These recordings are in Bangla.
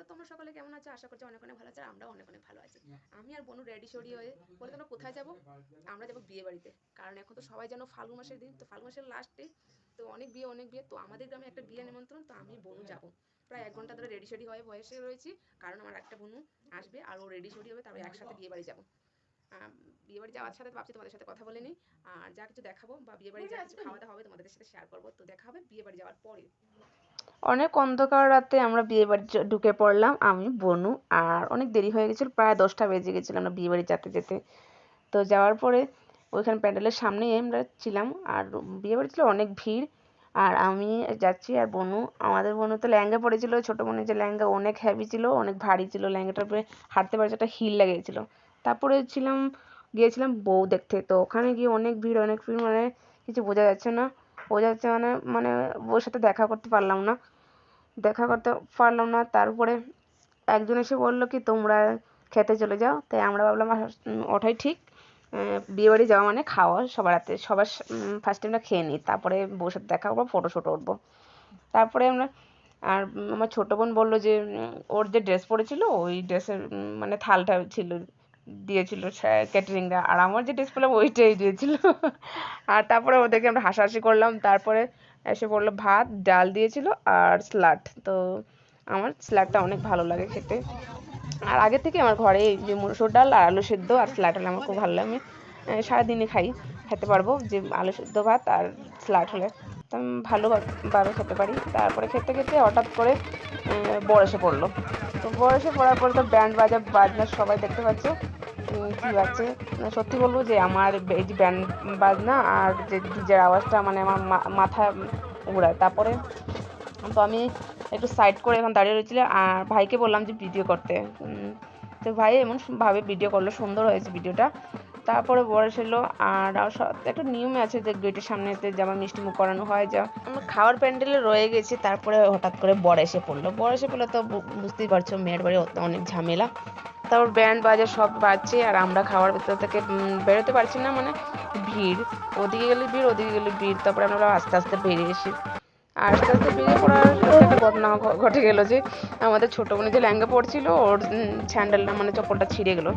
তো তোমরা সকলে কেমন আছো? আশা করছি অনেক অনেক ভালো আছো আর আমরাও অনেক অনেক ভালো আছি। আমি আর বনু রেডি সরি হয়ে বলে তোমরা কোথায় যাব? আমরা যাব বিয়ে বাড়িতে। কারণ এখন তো সবাই জানো ফাল্গুন মাসের দিন তো ফাল্গুন মাসের লাস্টে তো অনেক বিয়ে অনেক বিয়ে। তো আমাদের গ্রামে একটা বিয়ে নিমন্ত্রণ তো আমি বনু যাব। প্রায় এক ঘণ্টা ধরে রেডি সরি হয়ে বয়সে রয়েছি কারণ আমার একটা বনু আসবে আর ও রেডি সরি হবে তারপরে একসাথে বিয়ে বাড়ি যাব। আম, বিয়ে বাড়ি যাওয়ার সাথে ভাবছি তোমাদের সাথে কথা বলে নিই। আর যা কিছু দেখাবো বা বিয়ে বাড়ি যা কিছু খাওয়া দাওয়া হবে তোমাদের সাথে শেয়ার করব। তো দেখা হবে বিয়ে বাড়ি যাওয়ার পরে। অনেক অন্ধকার রাতে আমরা বিয়ে বাড়ি ঢুকে পড়লাম, আমি, বনু, আর অনেক দেরি হয়ে গেছিল, প্রায় দশটা বেজে গেছিল আমরা বিয়ে বাড়ি যেতে যেতে। তো যাওয়ার পরে ওইখানে প্যান্ডেলের সামনেই আমরা ছিলাম, আর বিয়ে বাড়ি ছিল অনেক ভিড়, আর আমি যাচ্ছি, আর বনু, আমাদের বনু তো লেহেঙ্গা পরেছিল ছোটো বোনের যে লেহেঙ্গা অনেক হেভি ছিল, অনেক ভারী ছিল লেহেঙ্গাটার উপরে হাঁটতে পারছে একটা হিল লেগেছিল তারপরে ছিলাম, গিয়েছিলাম বউ দেখতে, তো ওখানে গিয়ে অনেক ভিড় অনেক ভিড় মানে কিছু বোঝা যাচ্ছে না। বোঝা যাচ্ছে মানে মানে বউর সাথে দেখা করতে পারলাম না। দেখা করতে পারলাম না, তারপরে একজন এসে বলল কি, তোমরা খেতে চলে যাও। তাই আমরা ভাবলাম ওটাই ঠিক। বিয়ে বাড়ি যাওয়া মানে খাওয়া, সবার হাতে, সবার ফার্স্টে আমরা খেয়ে নিই তারপরে বউর সাথে দেখা করব ফটো শটো উঠবো তারপরে আমরা, আর আমার ছোটো বোন বলল যে ওর যে ড্রেস পরেছিল ওই ড্রেসের মানে থালটা ছিল দিয়েছিল ক্যাটারিংরা আর আমার যে পেলাম ওইটাই দিয়েছিল। আর তারপরে ওদেরকে আমরা হাসাহাসি করলাম। তারপরে এসে পড়ল ভাত ডাল দিয়েছিল আর স্যালাড তো আমার স্যালাডটা অনেক ভালো লাগে খেতে। আর আগে থেকে আমার ঘরে যে মসুর ডাল আর আলু সেদ্ধ আর স্যালাড হলে আমার খুব ভালো লাগে। আমি আহ, সারাদিনই খাই খেতে পারব যে আলু সেদ্ধ ভাত আর স্যালাড হলে। তো আমি ভালোভাবে খেতে পারি। তারপরে খেতে খেতে হঠাৎ করে বড় এসে পড়ল। তো বয়সে পড়ার পরে তো ব্যান্ড বাজা বাজনা সবাই দেখতে পাচ্ছে। কী বাজছে? মানে সত্যি বলব যে আমার এই যে ব্যান্ড বাজনা আর যে ডিজের আওয়াজটা মানে আমার মাথা ঘুরায়। তারপরে তো আমি একটু সাইড করে এখন দাঁড়িয়ে রয়েছিলাম আর ভাইকে বললাম যে ভিডিও করতে। তো ভাই এমন ভাবে ভিডিও করল, সুন্দর হয়েছে ভিডিওটা তারপরে বড় ছিল আর একটা নিয়ম আছে যে গেটের সামনেতে যেমন মিষ্টি মুখ করানো হয়, যা আমরা খাওয়ার প্যান্ডেলে রয়ে গেছি, তারপরে হঠাৎ করে বর এসে পড়ল। বর এসে পড়লে তো বুঝতেই পারছ, মেয়ের বাড়ি অনেক ঝামেলা। তারপর ব্যান্ড বাজে, সব বাজছে, আর আমরা খাওয়ার ভিতর থেকে বেরোতে পারছি না মানে ভিড়। ওদিকে গেলে ভিড়, ওদিকে গেলে ভিড়। তারপরে আমরা আস্তে আস্তে বেরিয়ে এসি আর আস্তে আস্তে বেরিয়ে পড়ার একটা ঘটনা ঘটে গেলো যে আমাদের ছোটো বোনে যে লেহেঙ্গা পড়ছিল ওর স্যান্ডেলটা মানে চপ্পলটা ছিঁড়ে গেলো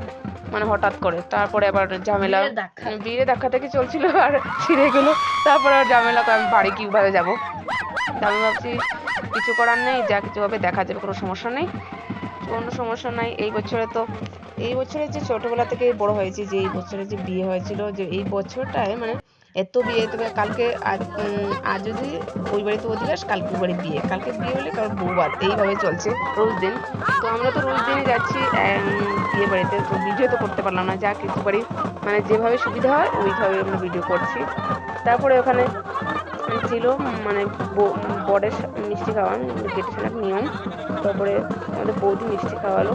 মানে হঠাৎ করে। তারপরে আবার ঝামেলা বিয়ে দেখা থেকে চলছিল আর ছিঁড়ে গেলো। তারপরে আর ঝামেলা তো আমি বাড়ি কীভাবে যাব? আমি ভাবছি কিছু করার নেই যা কিছু হবে দেখা যাবে কোনো সমস্যা নেই। কোনো সমস্যা নাই এই বছরে তো এই বছরে যে ছোটবেলা থেকে বড় হয়েছি যে এই বছরে যে বিয়ে হয়েছিল যে এই বছরটায় মানে এত বিয়ে তবে কালকে আজ আজ যদি ওই বাড়িতে অধিবাস, কালকে ওই বাড়ি বিয়ে। কালকে বিয়ে হলে কারোর বউ বাদ, এইভাবে চলছে রোজ দিন। তো আমরা তো রোজ দিনই যাচ্ছি বিয়ে বাড়িতে। তো ভিডিও তো করতে পারলাম না যা কিছু বাড়ি মানে যেভাবে সুবিধা হয়, ওইভাবে আমরা ভিডিও করছি। তারপরে ওখানে ছিল মানে বরের মিষ্টি খাওয়ান গেটের সামনে নিয়ম। তারপরে আমাদের বৌদি মিষ্টি খাওয়ালো।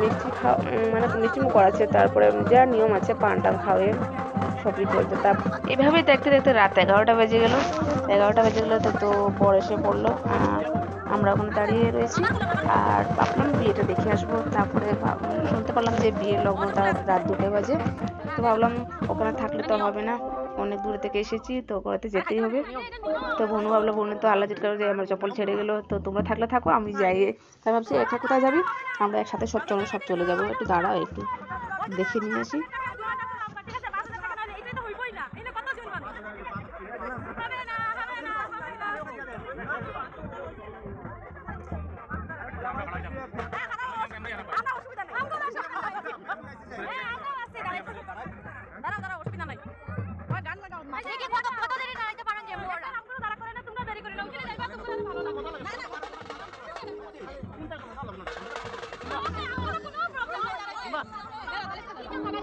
মিষ্টি খাওয়া মানে মিষ্টি করাচ্ছে, তারপরে যা নিয়ম আছে পান টান খাওয়ে সবই চলছে তা এইভাবেই দেখতে দেখতে রাত এগারোটা বেজে গেল। এগারোটা বেজে গেলো তো তো বর এসে পড়ল আর আমরা ওখানে দাঁড়িয়ে রয়েছি। আর ভাবলাম বিয়েটা দেখে আসব। তারপরে শুনতে পারলাম যে বিয়ের লগ্নটা রাত দুটো বাজে। তো ভাবলাম ওখানে থাকলে তো হবে না। অনেক দূর থেকে এসেছি, তো ওখানে যেতেই হবে। তো বনু ভাবলো, বনু তো আল্লাহ জিজ্ঞাসা যে আমার চপ্পল ছেড়ে গেলো, তো তোমরা থাকলে থাকো, আমি যাই। তাই ভাবছি, একা কোথায় যাবি? আমরা একসাথে সব চলো, সব চলে যাব। একটু দাঁড়াও, একটু দেখে নিয়ে আসি। আরে